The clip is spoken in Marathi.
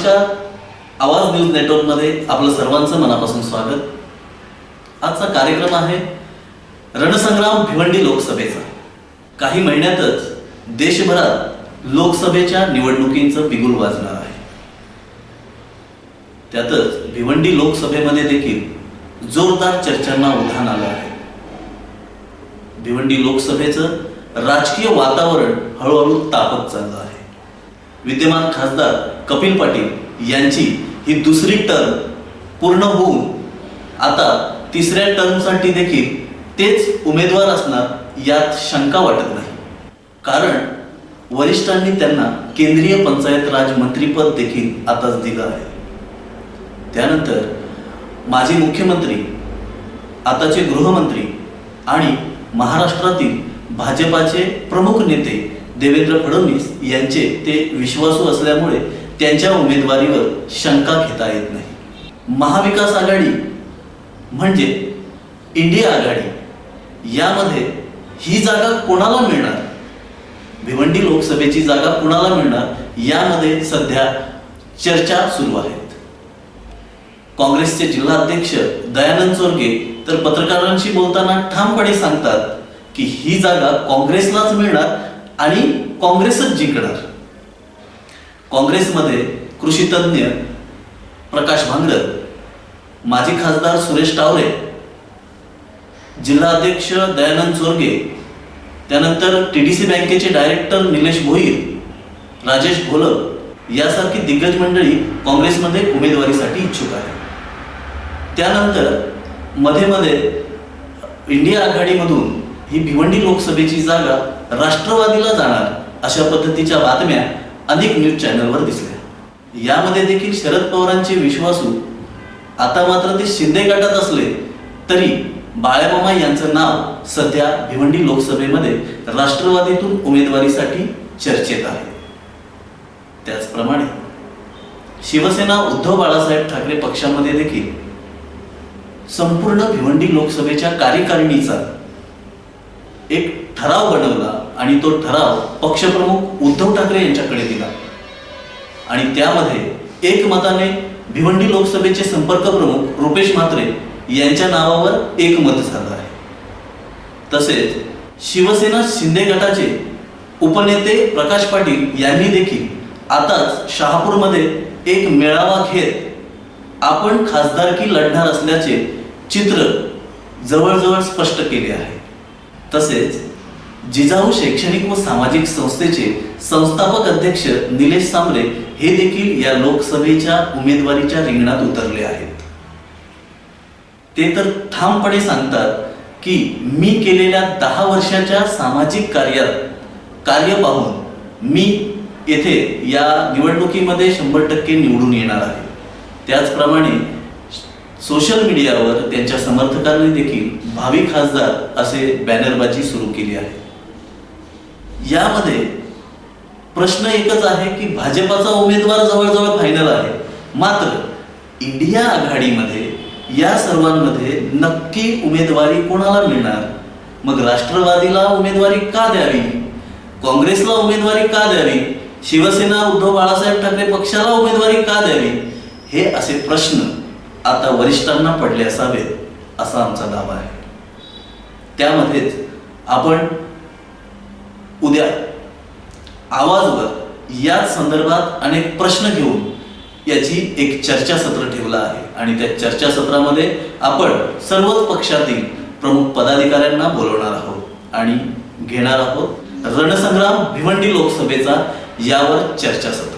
नमस्कार. आवाज न्यूज नेटवर्कमध्ये आपलं सर्वांचं मनापासून स्वागत. आजचा कार्यक्रम आहे रणसंग्राम भिवंडी लोकसभेचा. काही महिन्यातच देशभरात लोकसभेच्या निवडणुकींचं बिगुल वाजणार आहे. त्यातच भिवंडी लोकसभेमध्ये देखील जोरदार चर्चांना उधाण आलं आहे. भिवंडी लोकसभेचं राजकीय वातावरण हळूहळू तापत चाललं आहे. विद्यमान खासदार कपिल पाटील यांची ही दुसरी टर्म पूर्ण होऊन आता तिसऱ्या टर्मसाठी देखील तेच उमेदवार असणार यात शंका वाटत नाही. कारण वरिष्ठांनी त्यांना केंद्रीय पंचायत राज मंत्रीपद देखील आताच दिलं आहे. त्यानंतर माजी मुख्यमंत्री आताचे गृहमंत्री आणि महाराष्ट्रातील भाजपाचे प्रमुख नेते देवेंद्र फडणवीस यांचे ते विश्वासू असल्यामुळे त्यांच्या उमेदवारीवर शंका घेता येत नाही. महाविकास आघाडी म्हणजे इंडिया आघाडी. यामध्ये ही जागा कोणाला मिळणार? भिवंडी लोकसभेची जागा कुणाला मिळणार? यामध्ये सध्या चर्चा सुरू आहेत. काँग्रेसचे जिल्हाध्यक्ष दयानंद चोरगे तर पत्रकारांशी बोलताना ठामपणे सांगतात की ही जागा काँग्रेसलाच मिळणार आणि काँग्रेसच जिंकणार. काँग्रेसमध्ये कृषीतज्ञ प्रकाश भांगर माजी खासदार सुरेश टावरे जिल्हाध्यक्ष दयानंद चोरगे त्यानंतर टी डी सी बँकेचे डायरेक्टर निलेश भोईर राजेश घोलप यासारखी दिग्गज मंडळी काँग्रेसमध्ये उमेदवारीसाठी इच्छुक आहे त्यानंतरमध्ये मध्ये इंडिया आघाडीमधून ही भिवंडी लोकसभेची जागा राष्ट्रवादीला जाणार. अशा पद्धतीच्या बातम्या अनेक न्यूज चॅनलवर दिसल्या. यामध्ये देखील शरद पवारांचे विश्वासू आता मात्र ते शिंदे गटात असले तरी बाळ्यामामा यांचं नाव सध्या भिवंडी लोकसभेमध्ये राष्ट्रवादीतून उमेदवारीसाठी चर्चेत आहे. त्याचप्रमाणे शिवसेना उद्धव बाळासाहेब ठाकरे पक्षामध्ये देखील संपूर्ण भिवंडी लोकसभेच्या कार्यकारिणीचा एक ठराव बनवला आणि तो ठराव पक्षप्रमुख उद्धव ठाकरे यांच्याकडे दिला. आणि त्यामध्ये एकमताने भिवंडी लोकसभेचे संपर्क प्रमुख रुपेश म्हात्रे यांच्या नावावर एकमत झालं आहे. तसेच शिवसेना शिंदे गटाचे उपनेते प्रकाश पाटील यांनी देखील आताच शहापूरमध्ये एक मेळावा घेत आपण खासदारकी लढणार असल्याचे चित्र जवळजवळ स्पष्ट केले आहे. तसेच जिजाऊ शैक्षणिक व सामाजिक संस्थेचे संस्थापक अध्यक्ष निलेश सांबरे हे देखील या लोकसभेच्या उमेदवारीच्या रिंगणात उतरले आहेत. ते तर ठामपणे सांगतात की मी केलेल्या दहा वर्षाच्या सामाजिक कार्यात कार्य पाहून मी येथे या निवडणुकीमध्ये शंभर टक्के निवडून येणार आहे. त्याचप्रमाणे सोशल मीडियावर त्यांच्या समर्थकांनी देखील भावी खासदार असे बॅनरबाजी सुरू केली आहे. यामध्ये प्रश्न एकच आहे की भाजपाचा उमेदवार जवळजवळ फायनल आहे. मात्र इंडिया आघाडीमध्ये या सर्वांमध्ये नक्की उमेदवारी कोणाला मिळणार? मग राष्ट्रवादीला उमेदवारी का द्यावी? काँग्रेसला उमेदवारी का द्यावी? शिवसेना उद्धव बाळासाहेब ठाकरे पक्षाला उमेदवारी का द्यावी? हे असे प्रश्न आता वरिष्ठांना पडले असावेत असा आमचा दावा आहे. त्यामध्येच आपण उद्या आवाजवर याच संदर्भात अनेक प्रश्न घेऊन याची एक चर्चासत्र ठेवलं आहे. आणि त्या चर्चासत्रामध्ये आपण सर्वच पक्षातील प्रमुख पदाधिकाऱ्यांना बोलवणार आहोत आणि घेणार आहोत रणसंग्राम भिवंडी लोकसभेचा यावर चर्चासत्र.